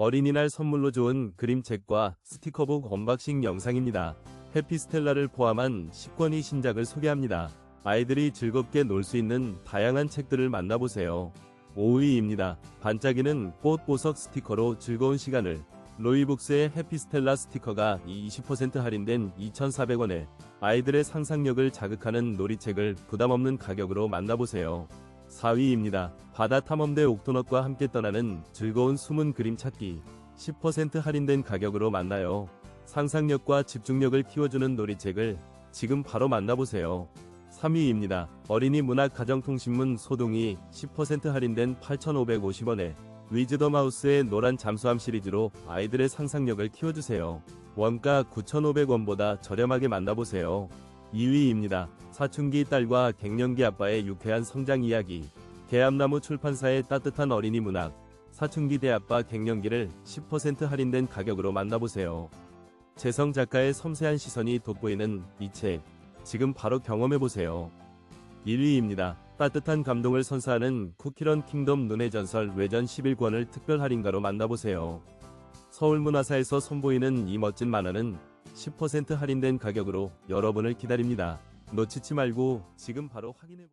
어린이날 선물로 좋은 그림책과 스티커북 언박싱 영상입니다. 해피스텔라를 포함한 10권의 신작을 소개합니다. 아이들이 즐겁게 놀 수 있는 다양한 책들을 만나보세요. 5위입니다. 반짝이는 꽃 보석 스티커로 즐거운 시간을 로이북스의 해피스텔라 스티커가 20% 할인된 2,400원에 아이들의 상상력을 자극하는 놀이책을 부담없는 가격으로 만나보세요. 4위입니다. 바다 탐험대 옥토넛과 함께 떠나는 즐거운 숨은 그림 찾기 10% 할인된 가격으로 만나요. 상상력과 집중력을 키워주는 놀이책을 지금 바로 만나보세요. 3위입니다. 어린이 문학 가정통신문 소동이 10% 할인된 8,550원에 위즈더 마우스의 노란 잠수함 시리즈로 아이들의 상상력을 키워주세요. 원가 9,500원보다 저렴하게 만나보세요. 2위입니다. 사춘기 딸과 갱년기 아빠의 유쾌한 성장 이야기. 계암나무 출판사의 따뜻한 어린이 문학. 사춘기 대아빠 갱년기를 10% 할인된 가격으로 만나보세요. 재성 작가의 섬세한 시선이 돋보이는 이 책. 지금 바로 경험해보세요. 1위입니다. 따뜻한 감동을 선사하는 쿠키런 킹덤 눈의 전설 외전 11권을 특별 할인가로 만나보세요. 서울문화사에서 선보이는 이 멋진 만화는 10% 할인된 가격으로 여러분을 기다립니다. 놓치지 말고 지금 바로 확인해